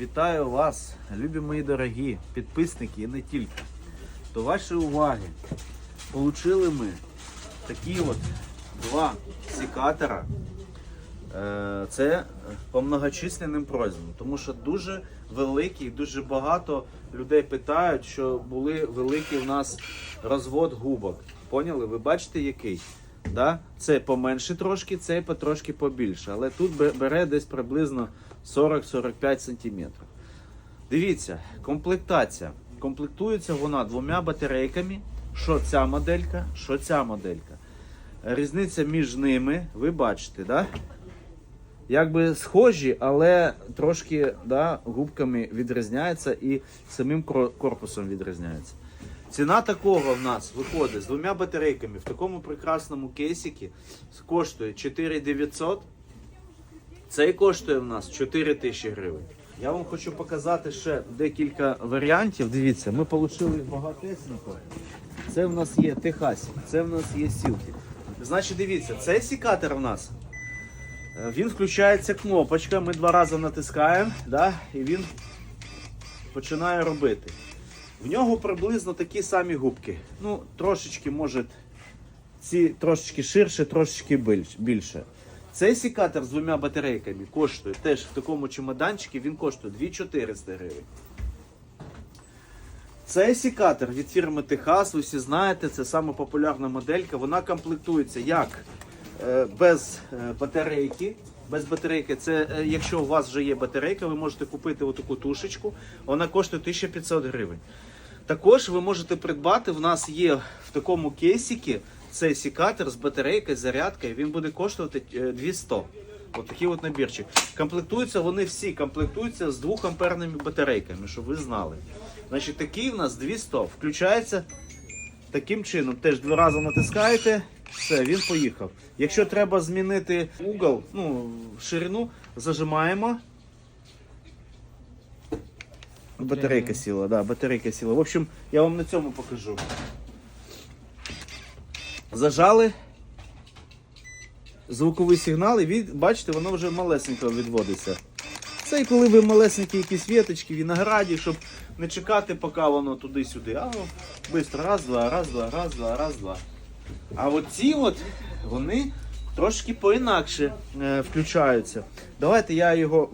Вітаю вас, любі мої дорогі підписники і не тільки. До вашої уваги получили ми такі от два секатора. Е, Це по многочисленним просьбам, тому що дуже великий, дуже багато людей питають, що були великий у нас розвод губок. Поняли? Ви бачите який? Да? Це поменше трошки, цей потрошки побільше. Але тут бере десь приблизно 40-45 см. Дивіться, комплектація. Комплектується вона двома батарейками. Що ця моделька, що ця моделька. Різниця між ними, ви бачите, да? Якби схожі, але трошки да, губками відрізняється і самим корпусом відрізняється. Ціна такого в нас виходить з двома батарейками в такому прекрасному кейсікі коштує 4900. Цей коштує в нас 4 тисячі гривень. Я вам хочу показати ще декілька варіантів. Дивіться, ми отримали багатесенько. Це в нас є Техасі, це в нас є сілки. Значить, дивіться, цей сікатор в нас. е, Він включається кнопочка, ми два рази натискаємо, да, і він починає робити. В нього приблизно такі самі губки. Ну, трошечки, може, ці трошечки ширше, трошечки більше. Цей сікатор з двома батарейками коштує теж в такому чемоданчику, він коштує 2400 гривень. Цей сікатор від фірми Техас, ви всі знаєте, це саме популярна моделька. Вона комплектується як е, без е, батарейки. Без батарейки, це е, якщо у вас вже є батарейка, ви можете купити отаку тушечку. Вона коштує 1500 гривень. Також ви можете придбати. В нас є в такому кейсікі цей сікатор з батарейкою, зарядкою. Він буде коштувати е, 200. От такий от набірчик. Комплектуються вони всі комплектуються з 2 амперними батарейками, щоб ви знали. Значить, такий в нас 200. Включається таким чином. Теж два рази натискаєте, все, він поїхав. Якщо треба змінити угол, ну, ширину, зажимаємо. Батарейка сіла, да, батарейка сіла. В общем, я вам на цьому покажу. Зажали. Звуковий сигнал, і від, бачите, воно вже малесенько відводиться. Це і коли ви малесенькі якісь віточки, винограді, щоб не чекати, поки воно туди-сюди. А ну, швидко, раз, два, раз, два, раз, два, раз, два. А от ці от, вони трошки поінакше е, включаються. Давайте я його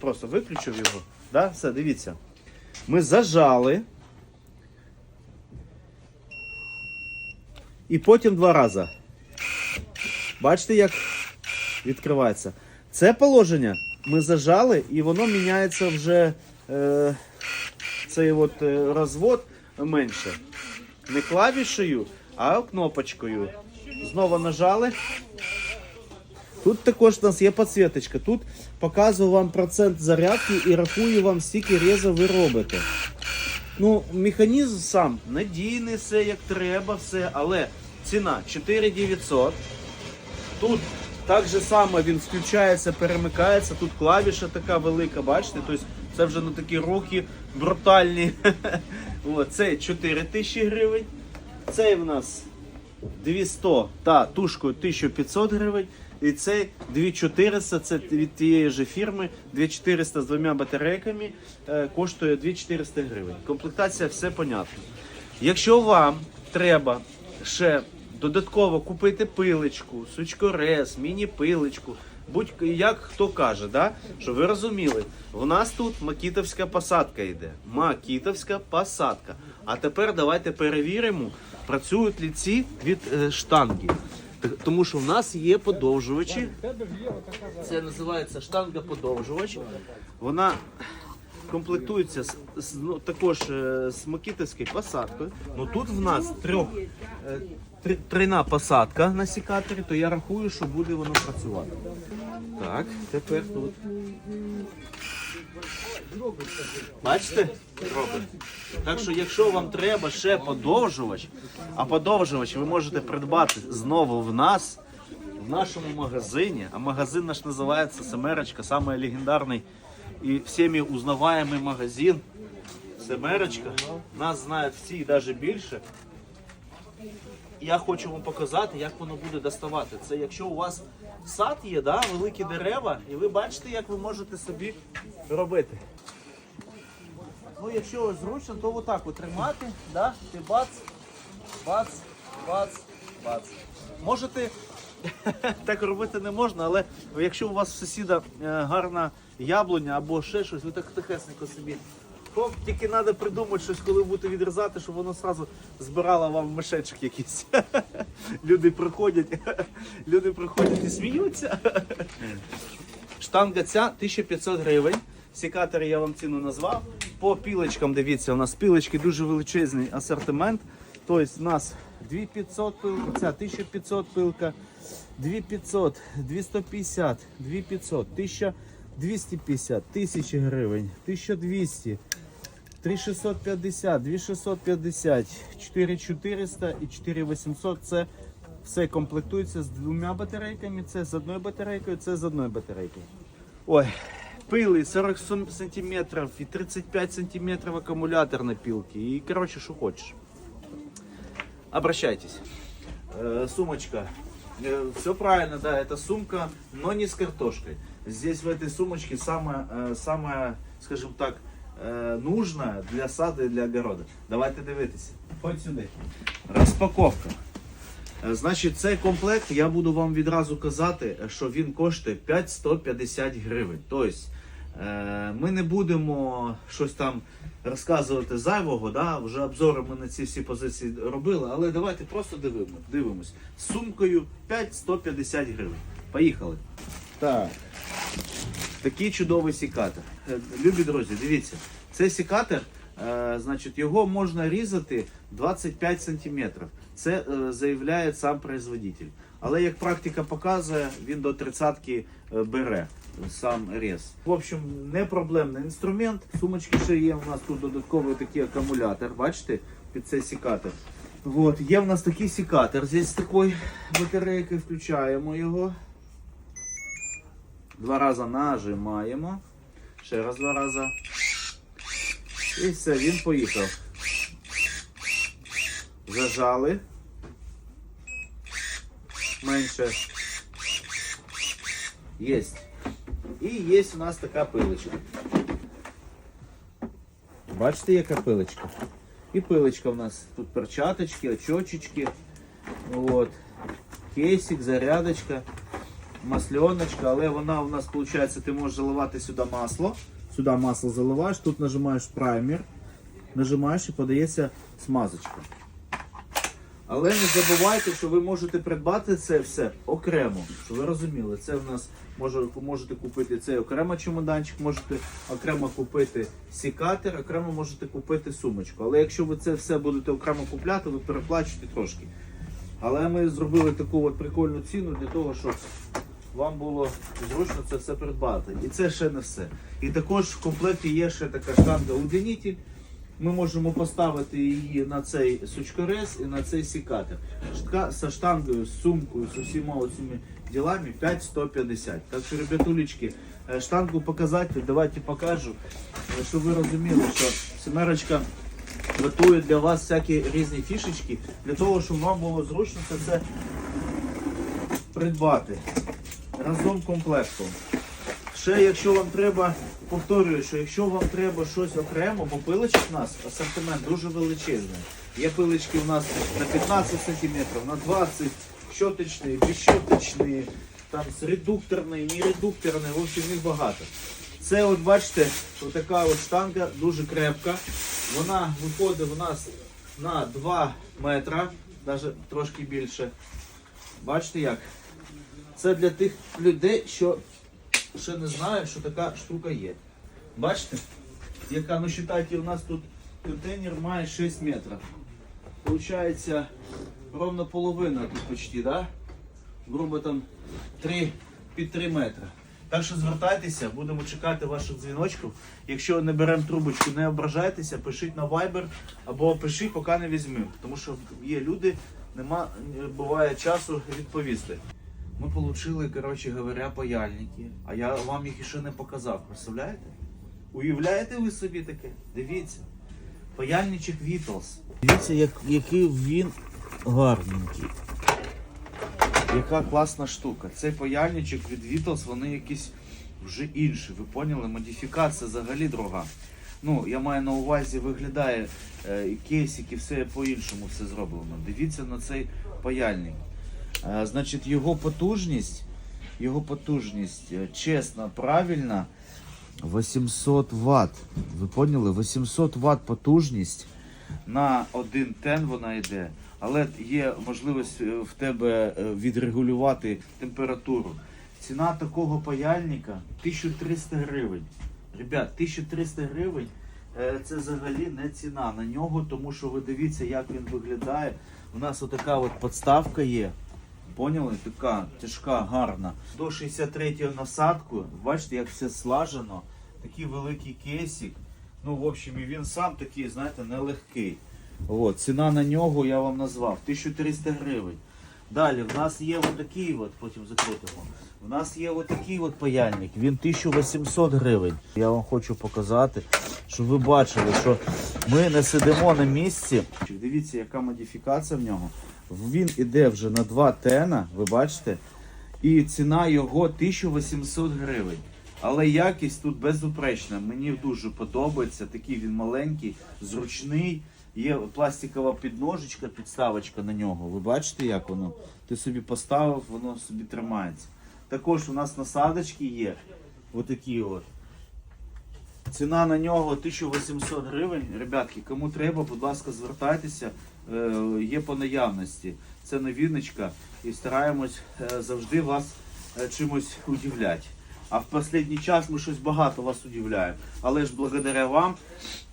просто виключив його. Да? Все, дивіться. Ми зажали. І потім два рази. Бачите, як відкривається. Це положення ми зажали, і воно міняється вже е, цей от е, розвод менше. Не клавішею, а кнопочкою. Знову нажали. Тут також у нас є підсвіточка. Тут показую вам процент зарядки і рахую вам, скільки реза ви робите. Ну, механізм сам надійний, все як треба, все, але ціна 4900. Тут так же само він включається, перемикається. Тут клавіша така велика, бачите? Тобто це вже ну, такі рухи брутальні. Це 4 тисячі гривень. Цей в нас 200 та тушкою 1500 гривень. І цей 2400, це від тієї ж фірми, 2400 з двома батарейками е, коштує 2400 гривень. Комплектація все понятно. Якщо вам треба ще додатково купити пилочку, сучкорез, міні-пилочку, будь як хто каже, да? що ви розуміли, в нас тут макітовська посадка йде. Макітовська посадка. А тепер давайте перевіримо, працюють ли ці від е, штанги. Тому що в нас є подовжувачі. Це називається штанга подовжувач. Вона комплектується з, з- ну, також е, з макітовською посадкою. Ну тут в нас трьох е, три- тройна посадка на сікаторі, то я рахую, що буде воно працювати. Так, тепер тут. Бачите? Робить. Так що, якщо вам треба ще подовжувач, а подовжувач ви можете придбати знову в нас, в нашому магазині, а магазин наш називається Семерочка, самий легендарний і всіми узнаваємий магазин. Семерочка. Нас знають всі і навіть більше. Я хочу вам показати, як воно буде доставати. Це якщо у вас сад є, да, великі дерева, і ви бачите, як ви можете собі робити. Ну, якщо зручно, то отак от тримати, да? ти бац, бац, бац, бац. Можете так робити не можна, але якщо у вас в сусіда е, гарна яблуня або ще щось, ви так тихесенько собі. Хоп, тільки треба придумати щось, коли будете відрізати, щоб воно одразу збирало вам мешечок якийсь. Люди приходять, люди приходять і сміються. Штанга ця 1500 гривень. Секатор я вам ціну назвав. По пілочкам, дивіться, у нас пілочки дуже величезний асортимент. Тобто у нас 2500 пилка, ця 1500 пилка, 2500, 250, 2500, 1250, 1000 гривень, 1200, 3650, 2650, 4400 і 4800 це все комплектується з двома батарейками, це з одною батарейкою, це з одною батарейкою. Ой, пили 40 см і 35 см акумулятор на пилке. І коротше, що хочеш. Обращайтесь. Э, сумочка. Э, все правильно, да, это сумка, но не с картошкой. Здесь в этой сумочке самое, э, самое скажем так, э, нужное для сада и для огорода. Давайте дивитися. Ходь сюди. Розпаковка. Е, Значить, цей комплект я буду вам відразу казати, що він коштує 5150 гривень. Тобто е, ми не будемо щось там розказувати зайвого, да? вже обзори ми на ці всі позиції робили, але давайте просто дивимо, дивимось. З сумкою 5150 гривень. Поїхали. Так. Такий чудовий сікатор. Е, Любі друзі, дивіться, цей сікатор, е, значить, його можна різати 25 см. Це е, заявляє сам производитель. Але як практика показує, він до 30-ки е, бере сам рез. В общем, не проблемний інструмент. Сумочки ще є у нас тут додатковий такий акумулятор, бачите, під цей сікатор. Вот. Є в нас такий сікатор. Здесь з такою батарейкою включаємо його. Два рази нажимаємо. Ще раз два рази. І все, він поїхав. Зажали. Менше. Єсть. І є у нас така пилочка. Бачите, яка пилочка? І пилочка у нас тут перчаточки, очочечки. От. Кейсик, зарядочка, масленочка, але вона у нас виходить, ти можеш заливати сюди масло. Сюди масло заливаєш, тут нажимаєш праймер, нажимаєш і подається смазочка. Але не забувайте, що ви можете придбати це все окремо. Щоб ви розуміли, це в нас може, можете купити цей окремо чемоданчик, можете окремо купити сікатор, окремо можете купити сумочку. Але якщо ви це все будете окремо купляти, ви переплачуєте трошки. Але ми зробили таку от прикольну ціну для того, щоб вам було зручно це все придбати. І це ще не все. І також в комплекті є ще така штанга удлінитель. Ми можемо поставити її на цей сучкорез і на цей сікатор. Штка з штангою, з сумкою, з усіма цими ділами 5,150. Так що, ребятулечки, е, штангу показати, давайте покажу, е, щоб ви розуміли, що семерочка готує для вас всякі різні фішечки, для того, щоб вам було зручно це придбати разом комплектом. Ще, якщо вам треба, повторюю, що якщо вам треба щось окремо, бо пилочок у нас асортимент дуже величезний. Є пилочки у нас на 15 см, на 20 щоточні, безщоточні, там з редукторної, не редукторної, в общем, їх багато. Це от бачите, така от штанга дуже крепка. Вона виходить у нас на 2 метра, навіть трошки більше. Бачите як? Це для тих людей, що ще не знають, що така штука є. Бачите? Яка, ну вважайте, у нас тут контейнер має 6 метрів. Получається ровно половина тут почти, да? Грубо там 3, під 3 метри. Так що звертайтеся, будемо чекати ваших дзвіночків. Якщо не беремо трубочку, не ображайтеся, пишіть на Viber або пишіть, поки не візьмемо. Тому що є люди, нема, буває часу відповісти. Ми отримали, коротше говоря, паяльники, а я вам їх ще не показав. Представляєте? Уявляєте ви собі таке? Дивіться. Паяльничок Вітлс. Дивіться, як, який він гарненький. Яка класна штука. Цей паяльничок від Вітлс, вони якісь вже інші. Ви поняли? Модифікація взагалі друга. Ну, я маю на увазі, виглядає е, кейсик, і все по-іншому все зроблено. Дивіться на цей паяльник. Е, значить, його потужність, його потужність, е, чесно, правильно, 800 Вт. Ви поняли? 800 Вт потужність на один тен вона йде. Але є можливість е, в тебе відрегулювати температуру. Ціна такого паяльника 1300 гривень. Ребят, 1300 гривень це взагалі не ціна на нього, тому що ви дивіться, як він виглядає. У нас отака от подставка є. Поняли? Така тяжка, гарна. До 63-го насадку, бачите, як все слажено. Такий великий кейсик. Ну, в общем, і він сам такий, знаєте, нелегкий. От, ціна на нього я вам назвав 1300 гривень. Далі в нас є отакий, от, потім закрутимо. У нас є отакий от паяльник, він 1800 гривень. Я вам хочу показати, щоб ви бачили, що ми не сидимо на місці. Дивіться, яка модифікація в нього. Він іде вже на 2 тена, ви бачите, і ціна його 1800 гривень. Але якість тут безупречна. Мені дуже подобається. Такий він маленький, зручний. Є пластикова підножечка, підставочка на нього. Ви бачите, як воно? Ти собі поставив, воно собі тримається. Також у нас насадочки є. Отакі от. Ціна на нього 1800 гривень. Ребятки, кому треба, будь ласка, звертайтеся. Е, Є по наявності. Це новіночка і стараємось е, завжди вас е, чимось удивляти. А в останній час ми щось багато вас удивляємо. Але ж благодаря вам,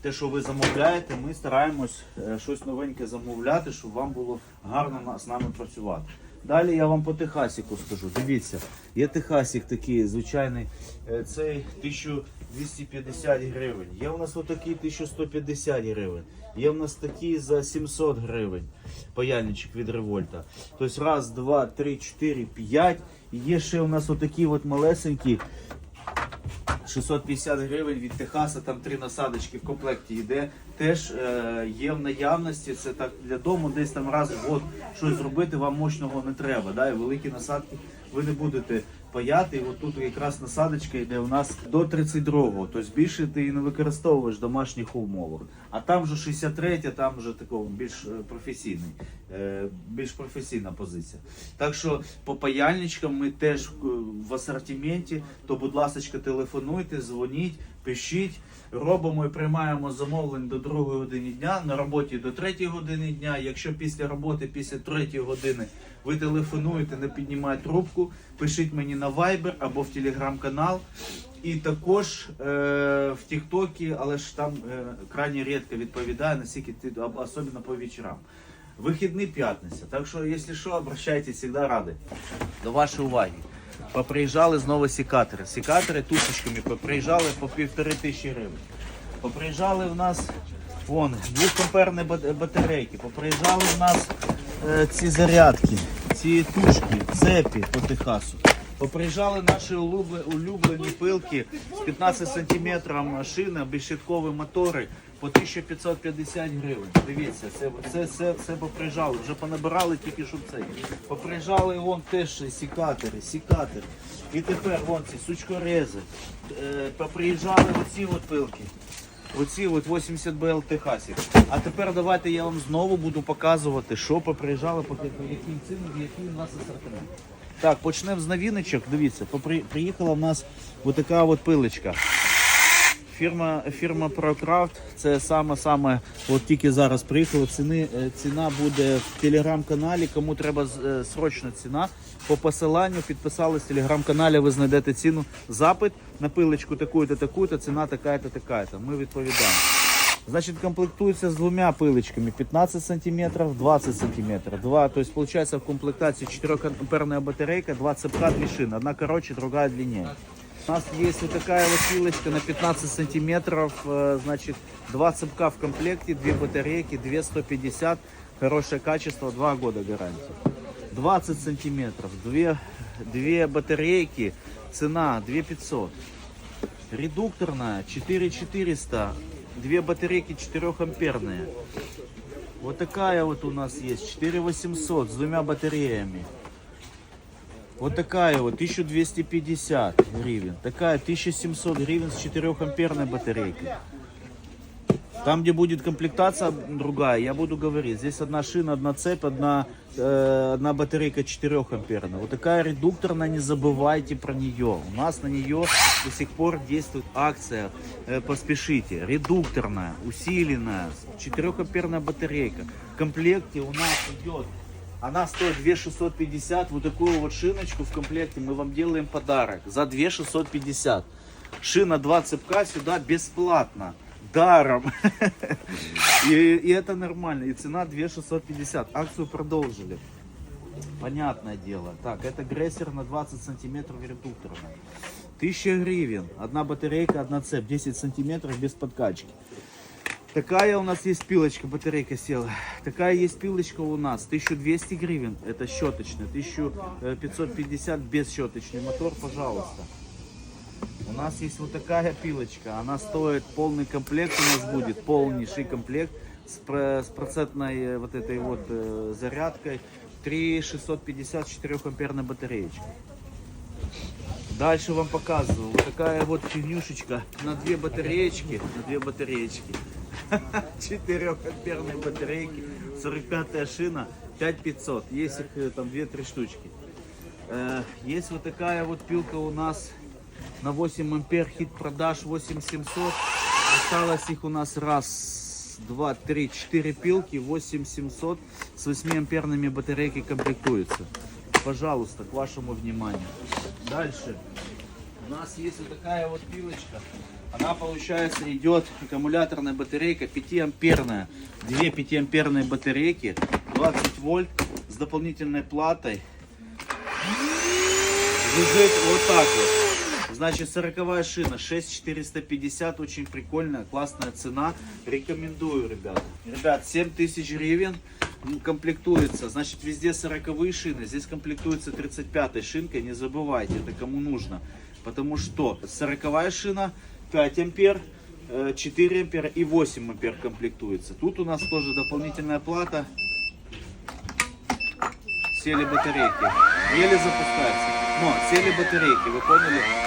те, що ви замовляєте, ми стараємось щось новеньке замовляти, щоб вам було гарно з нами працювати. Далі я вам по Техасіку скажу. Дивіться, є Техасік такий звичайний, е, цей 1250 гривень. Є у нас отакий 1150 гривень. Є у нас такий за 700 гривень. Паяльничок від револьта. Тобто раз, два, три, чотири, п'ять. І Є ще у нас отакий от малесенький 650 гривень від Техаса, там три насадочки в комплекті йде. Теж е, є в наявності. Це так для дому, десь там раз в год щось зробити, вам мощного не треба. Да? І великі насадки ви не будете паяти. І от тут якраз насадочка йде у нас до 32-го. Тобто більше ти і не використовуєш домашніх умовах. А там вже 63 там вже такого більш е, професійний, більш професійна позиція. Так що по паяльничкам ми теж е, в асортименті, то будь ласка, телефонуйте, дзвоніть, пишіть. Робимо і приймаємо замовлень до 2 години дня, на роботі до 3 години дня. Якщо після роботи, після 3 години ви телефонуєте, не піднімаєте трубку, пишіть мені на Viber або в телеграм-канал. І також е, в Тіктокі, але ж там е, крайне рідко відповідає, наскільки ти об- особливо по вечорам. Вихідний п'ятниця. Так що, якщо що, обращайтесь, завжди ради. До вашої уваги. Поприїжджали знову сікатори. Сікатори тушечками поприїжджали по півтори тисячі гривень. Поприїжджали в нас вон, двохкомперні батарейки. Поприїжджали в нас е, ці зарядки, ці тушки, цепі по Техасу. Поприїжджали наші улюблені, пилки з 15 см шина, безщиткові мотори по 1550 гривень. Дивіться, це, це, це, це поприїжджали, вже понабирали тільки що це. Поприїжджали вон теж сікатори, сікатори. І тепер вон ці сучкорези. Е, поприїжджали оці от пилки. Оці от 80 БЛ Техасів. А тепер давайте я вам знову буду показувати, що поприїжджали, по по яким цінам, який у нас асортимент. Так, почнемо з новиночок. Дивіться, попри... приїхала в нас отака от пилочка. Фірма, фірма ProCraft, це саме саме, от тільки зараз приїхала. Ціни, е, ціна буде в телеграм-каналі. Кому треба е, срочна ціна. По посиланню підписались в телеграм-каналі, ви знайдете ціну. Запит на пилочку таку-то, таку-то, ціна така-то, така-то. Ми відповідаємо. Значит, комплектуется с двумя пылочками, 15 сантиметров, 20 сантиметров. Два, то есть получается в комплектации 4-амперная батарейка, два цепка, две шины. Одна короче, другая длиннее. У нас есть вот такая вот пилочка на 15 сантиметров, э, значит, два цепка в комплекте, две батарейки, две 150, хорошее качество, два года гарантии. 20 сантиметров, две, две батарейки, цена 2500. Редукторная 4400, две батарейки 4-амперные. Вот такая вот у нас есть, 4800 с двумя батареями. Вот такая вот, 1250 гривен. Такая 1700 гривен с 4-амперной батарейкой. Там, где будет комплектация другая, я буду говорить. Здесь одна шина, одна цепь, одна, э, одна батарейка 4 амперная. Вот такая редукторная, не забывайте про нее. У нас на нее до сих пор действует акция. Э, поспешите. Редукторная, усиленная, 4 амперная батарейка. В комплекте у нас идет она стоит 2650. Вот такую вот шиночку в комплекте мы вам делаем подарок за 2650. Шина 2 цепка сюда бесплатно. Даром. И, и это нормально. И цена 2650. Акцию продолжили. Понятное дело. Так, это грессер на 20 сантиметров редукторная. 1000 гривен. Одна батарейка, одна цепь. 10 сантиметров без подкачки. Такая у нас есть пилочка, батарейка села. Такая есть пилочка у нас. 1200 гривен. Это щеточная. 1550 без щеточный мотор, пожалуйста. У нас есть вот такая пилочка. Она стоит полный комплект у нас будет. Полнейший комплект с, про- с процентной э, вот этой вот э, зарядкой. 3650 4 амперной батареечка. Дальше вам показываю. Вот такая вот фигнюшечка на две батареечки. На две батареечки. 4 амперные батарейки. 45 шина. 5500. Есть их э, там 2-3 штучки. Э, Есть вот такая вот пилка у нас на 8 ампер. Хит продаж 8700. Осталось их у нас раз, два, три, четыре пилки. 8700 с 8 амперными батарейки комплектуются. Пожалуйста, к вашему вниманию. Дальше. У нас есть вот такая вот пилочка. Она, получается, идет аккумуляторная батарейка 5 амперная. Две 5 амперные батарейки, 20 вольт с дополнительной платой. Лежит вот так вот. Значит, 40 шина, 6450, очень прикольная, классная цена. Рекомендую, ребят. Ребят, 7000 гривен комплектуется. Значит, везде 40 шины, здесь комплектуется 35 шинкой, не забывайте, это кому нужно. Потому что 40 шина 5 ампер, э, 4 ампера и 8 ампер комплектуется. Тут у нас тоже дополнительная плата. Сели батарейки. Еле запускается. Но сели батарейки, вы поняли?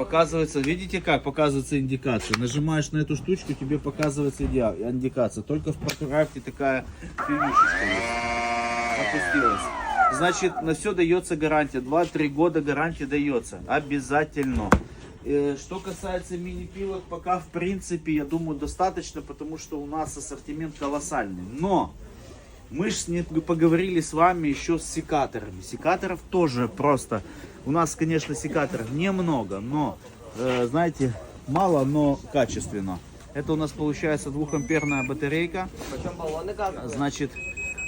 Показывается, видите как показывается индикация? Нажимаешь на эту штучку, тебе показывается индикация. Только в прокрафте такая фигушечка. Опустилась. Значит, на все дается гарантия. 2-3 года гарантия дается. Обязательно. Э, Что касается мини-пилок, пока в принципе, я думаю, достаточно, потому что у нас ассортимент колоссальный. Но мы же поговорили с вами еще с секаторами. Секаторов тоже просто. У нас, конечно, секаторов немного, но, э, знаете, мало, но качественно. Это у нас получается двухамперная батарейка. Значит,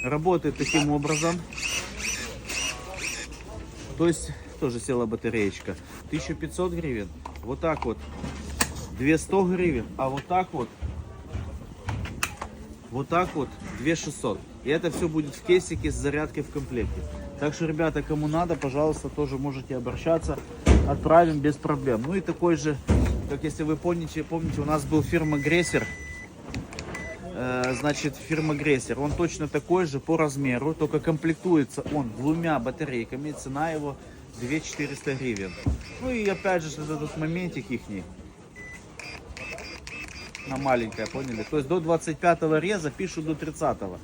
работает таким образом. То есть, тоже села батареечка. 1500 гривен. Вот так вот. 200 гривен. А вот так вот. Вот так вот 2600. И это все будет в кейсике с зарядкой в комплекте. Так что, ребята, кому надо, пожалуйста, тоже можете обращаться. Отправим без проблем. Ну и такой же, как если вы помните, помните, у нас был фирма Грессер. Э, значит, фирма Грессер. Он точно такой же по размеру, только комплектуется он двумя батарейками. Цена его 2400 гривен. Ну и опять же, этот моментик ихний. На маленькая, поняли? То есть до 25 реза пишут до 30 -го.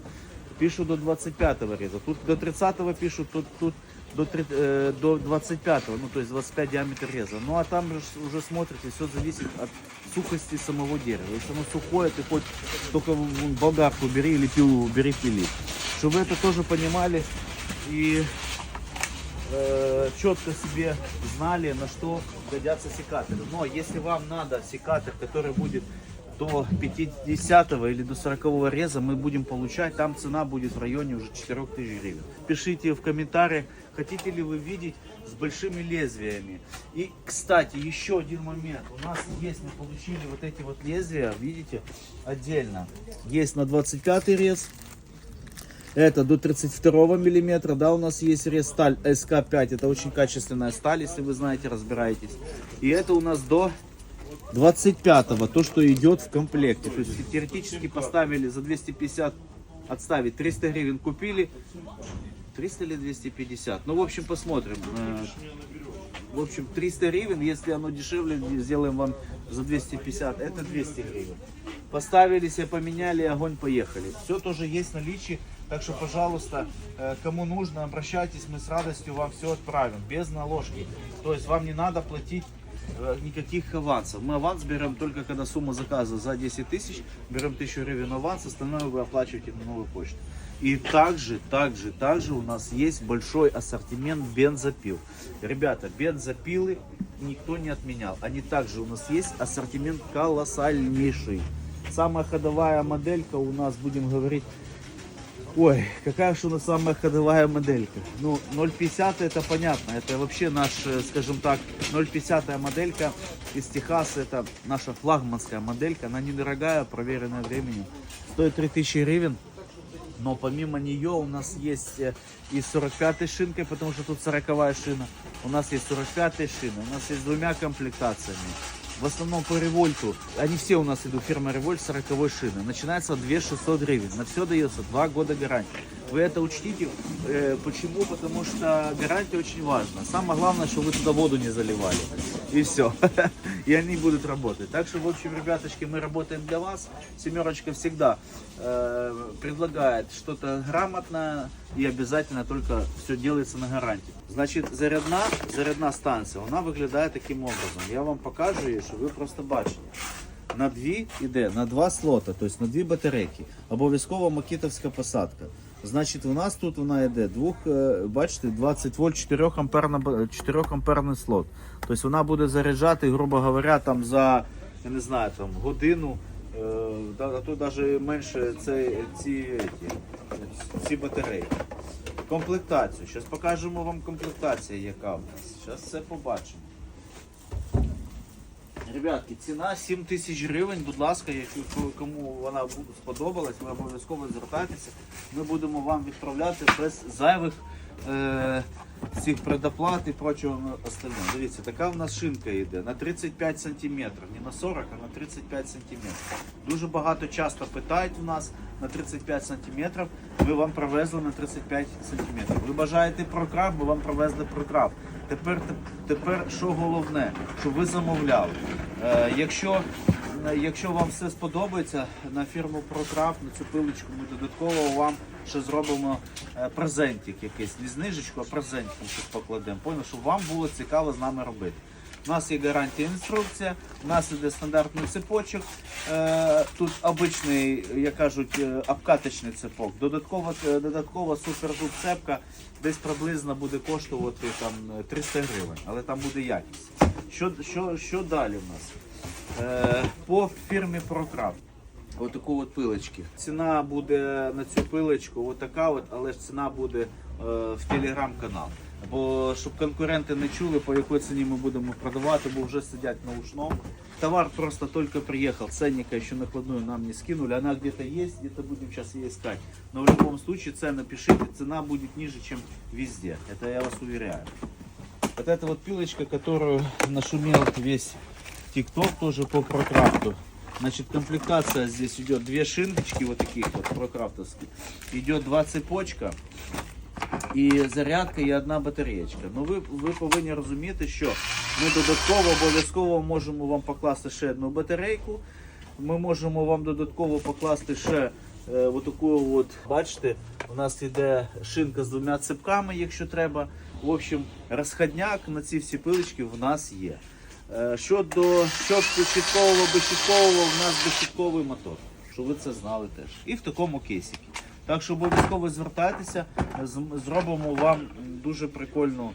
Пишут до 25 реза. Тут до 30 пишут, тут, тут до, три- э, до 25, ну то есть 25 диаметр реза. Ну а там же с- уже смотрите, все зависит от сухости самого дерева. Если оно сухое, ты хоть только вон болгарку бери или пилу бери пили. Чтобы вы это тоже понимали и э, четко себе знали, на что годятся секаторы. Но если вам надо секатор, который будет до 50 или до 40 реза, мы будем получать, там цена будет в районе уже 4000 гривен. Пишите в комментариях, хотите ли вы видеть с большими лезвиями. И, кстати, еще один момент. У нас есть, мы получили вот эти вот лезвия, видите, отдельно. Есть на 25 рез, это до 32 миллиметра, да, у нас есть рез сталь СК5, это очень качественная сталь, если вы знаете, разбираетесь. И это у нас до 25-го, то, что идет в комплекте. То есть теоретически поставили за 250 отставить, 300 гривен купили, 300 или 250, ну, в общем, посмотрим. Э, В общем, 300 гривен, если оно дешевле, сделаем вам за 250, это 200 гривен. Поставили себе, поменяли, огонь, поехали. Все тоже есть в наличии, так что, пожалуйста, э, кому нужно, обращайтесь, мы с радостью вам все отправим, без наложки. То есть вам не надо платить никаких авансов. Мы аванс берем только когда сумма заказа за 10 тысяч, берем 1000 гривен аванс, остальное вы оплачиваете на новую почту. И также, также, также у нас есть большой ассортимент бензопил. Ребята, бензопилы никто не отменял. Они также у нас есть ассортимент колоссальнейший. Самая ходовая моделька у нас, будем говорить, Ой, какая же у нас самая ходовая моделька? Ну, 0,50 это понятно, это вообще наш, э, скажем так, 0,50 моделька из Техаса, это наша флагманская моделька, она недорогая, проверенная временем, стоит 3000 гривен, но помимо нее у нас есть э, и 45 шинкой, потому что тут 40 шина, у нас есть 45 шина, у нас есть с двумя комплектациями, в основном по револьту. Они все у нас идут, фирма Револьт 40 шины. Начинается от 2600 гривен. На все дается 2 года гарантии. Вы это учтите. Э, почему? Потому что гарантия очень важна. Самое главное, что вы туда воду не заливали. И все. И они будут работать. Так что, в общем, ребяточки, мы работаем для вас. Семерочка всегда э, предлагает что-то грамотное и обязательно только все делается на гарантии. Значить, зарядна, зарядна станція, вона виглядає таким образом. Я вам покажу її, щоб ви просто бачили. На дві іде, на два слота, тобто на дві батарейки. Обов'язково макітовська посадка. Значить, у нас тут вона йде двох, е, бачите, 20 вольт 4 амперна, 4 амперний слот. Тобто вона буде заряджати, грубо говоря, там за я не знаю, там годину, е, а то навіть менше це, ці, ці, батареї. Комплектацію. Зараз покажемо вам комплектація, яка в нас. Зараз все побачимо. Ребятки, ціна 7 тисяч гривень. Будь ласка, якщо кому вона сподобалась, ви обов'язково звертайтеся. Ми будемо вам відправляти без зайвих е, цих предоплат і прочого остального. Дивіться, така в нас шинка йде на 35 сантиметрів, не на 40, а на 35 сантиметрів. Дуже багато часто питають в нас на 35 сантиметрів. Ми вам привезли на 35 сантиметрів. Ви бажаєте прокрав, ми вам привезли прокрав. Тепер, тепер що головне, щоб ви замовляли. Е, якщо, якщо вам все сподобається на фірму Прокрафт, на цю пилочку, ми додатково вам ще зробимо е, презентик якийсь, не знижечку, а презентик покладемо. Понял, щоб вам було цікаво з нами робити. У нас є гарантія інструкція, у нас іде стандартний цепочок. Е, тут обичний, як кажуть, е, обкаточний цепок. Додатково, е, додаткова суперзуб цепка десь приблизно буде коштувати там 300 гривень, але там буде якість. Що, що, що далі в нас? По фірмі ProCraft. Отаку от пилочки. Ціна буде на цю пилочку, отака от, але ж ціна буде е, в телеграм-канал. Бо щоб конкуренти не чули, по якій ціні ми будемо продавати, бо вже сидять на ушном. Товар просто только приехал, ценника еще накладную нам не скинули, она где-то есть, где-то будем сейчас ее искать. Но в любом случае цены пишите, цена будет ниже, чем везде, это я вас уверяю. Вот эта вот пилочка, которую нашумел весь ТикТок тоже по прокрафту. Значит, комплектация здесь идет две шиночки вот таких вот прокрафтовских. Идет два цепочка і зарядка і одна батареєчка. Ну ви, ви повинні розуміти, що ми додатково обов'язково можемо вам покласти ще одну батарейку. Ми можемо вам додатково покласти ще е, отаку от, бачите, у нас йде шинка з двома цепками, якщо треба. В общем, розходняк на ці всі пилочки в нас є. Е, Щодо щотку щіткового, безщіткового, в нас безщітковий мотор. Щоб ви це знали теж. І в такому кейсіки. Так що обов'язково звертайтеся, зробимо вам дуже прикольну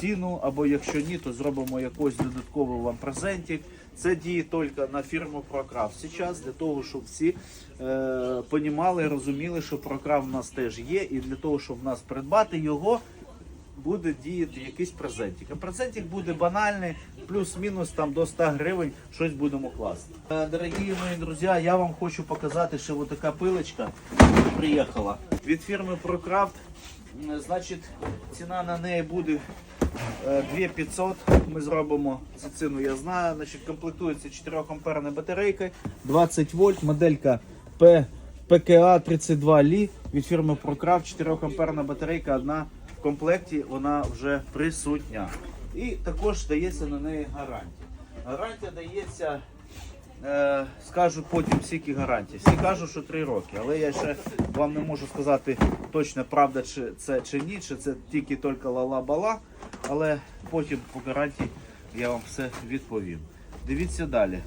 ціну, або якщо ні, то зробимо якийсь додатковий вам презентик. Це діє тільки на фірму Прокрав зараз, для того, щоб всі е, понімали розуміли, що прокрав в нас теж є, і для того, щоб в нас придбати його, буде діяти якийсь презентик. А презентик буде банальний, плюс-мінус там до 100 гривень щось будемо класти. Е, Дорогі мої друзі, я вам хочу показати, що ось така пилочка приїхала від фірми ProCraft. Значить, ціна на неї буде е, 2500. Ми зробимо цю ціну, я знаю. Значить, комплектується 4 амперна батарейка, 20 вольт, моделька P, PKA 32 Li від фірми ProCraft, 4 амперна батарейка, одна комплекті, вона вже присутня. І також дається на неї гарантія. Гарантія дається, е, скажуть потім скільки гарантій. Всі кажуть, що 3 роки, але я ще вам не можу сказати точно, правда чи це чи ні, чи це тільки тільки ла-ла-бала, але потім по гарантії я вам все відповім. Дивіться далі.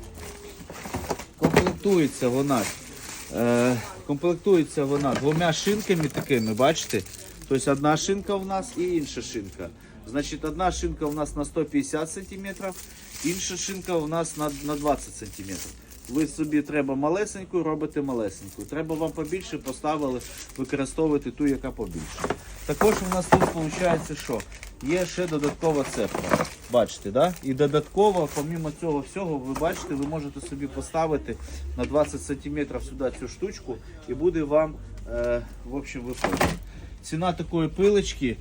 Комплектується вона. Е, комплектується вона двома шинками такими, бачите? Тобто одна шинка у нас і інша шинка. Значить, одна шинка у нас на 150 см, інша шинка у нас на, на 20 см. Ви собі треба малесеньку, робите малесеньку. Треба вам побільше, поставили, використовуєте ту, яка побільше. Також у нас тут виходить, що є ще додаткова цепка. Бачите, да? І додатково, помимо цього всього, ви бачите, ви можете собі поставити на 20 см сюди цю штучку і буде вам е, в общем, виходити. Ціна такої пилочки,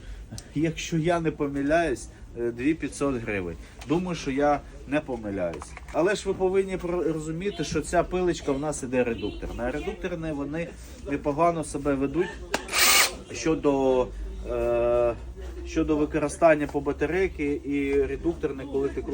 якщо я не помиляюсь, е, 2500 гривень. Думаю, що я не помиляюсь. Але ж ви повинні розуміти, що ця пилочка в нас іде редукторна. Редукторні вони непогано себе ведуть щодо, е, щодо використання по батарейки і редукторне, коли ти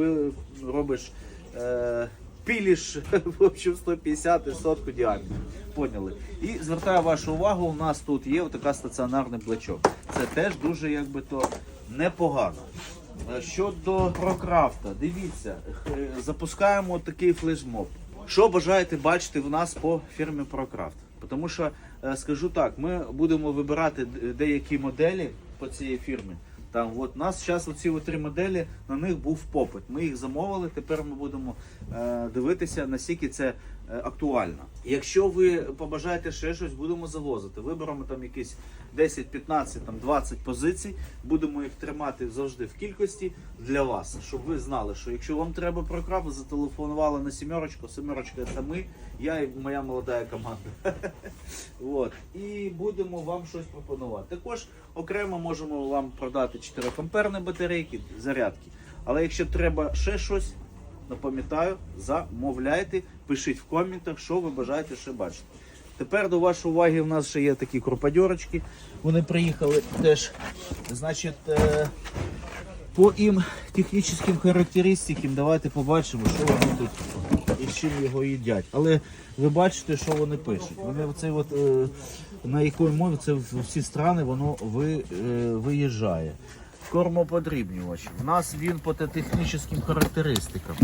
е, робиш е, піліш в общем 150 і сотку діаметру. Поняли? І звертаю вашу увагу, у нас тут є така стаціонарний блочок. Це теж дуже якби то непогано. Е, Щодо прокрафта, дивіться, е, запускаємо такий флешмоб. Що бажаєте бачити в нас по фірмі Прокрафт? Тому що е, скажу так, ми будемо вибирати деякі моделі по цій фірмі. Там от у нас зараз оці три моделі, на них був попит. Ми їх замовили. Тепер ми будемо е, дивитися, наскільки це е, актуально. Якщо ви побажаєте ще щось, будемо завозити. Виберемо там якісь 10, 15, там 20 позицій. Будемо їх тримати завжди в кількості для вас, щоб ви знали, що якщо вам треба прокрав, ви зателефонували на сімерочку. Сімерочка це ми, я і моя молода команда. От. І будемо вам щось пропонувати. Також окремо можемо вам продати 4 амперні батарейки, зарядки. Але якщо треба ще щось, напам'ятаю, замовляйте, пишіть в коментах, що ви бажаєте ще бачити. Тепер до вашої уваги у нас ще є такі крупадьорочки. Вони приїхали теж. Значить, е, по їм технічним характеристикам давайте побачимо, що вони тут і з чим його їдять. Але ви бачите, що вони пишуть. Вони оцей от, е, на якій мові це в всі страни воно е, виїжджає. Кормоподрібнювач. У нас він по технічним характеристикам.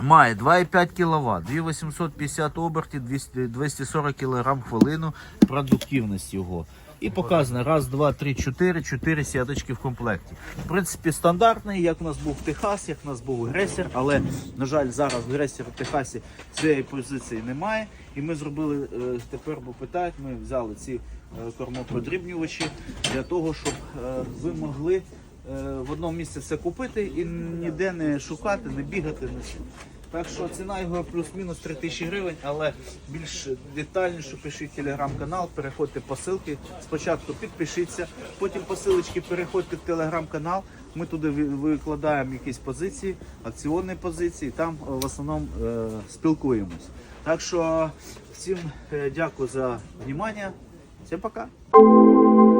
Має 2,5 кВт, 2850 обертів, 200 240 кг хвилину, продуктивність його. І показано раз, два, три, чотири, чотири сіточки в комплекті. В принципі, стандартний, як у нас був Техас, як у нас був Гресер, але, на жаль, зараз в в Техасі цієї позиції немає. І ми зробили е, тепер, бо питають, ми взяли ці е, кормоподрібнювачі для того, щоб е, ви могли е, в одному місці все купити і ніде не шукати, не бігати. Так що ціна його плюс-мінус 3 тисячі гривень, але більш детальніше пишіть телеграм-канал, переходьте по ссылки. Спочатку підпишіться, потім по ссылочці переходьте в телеграм-канал. Ми туди викладаємо якісь позиції, акціонні позиції, там в основному е, спілкуємось. Так що всім дякую за Sempre pra cá.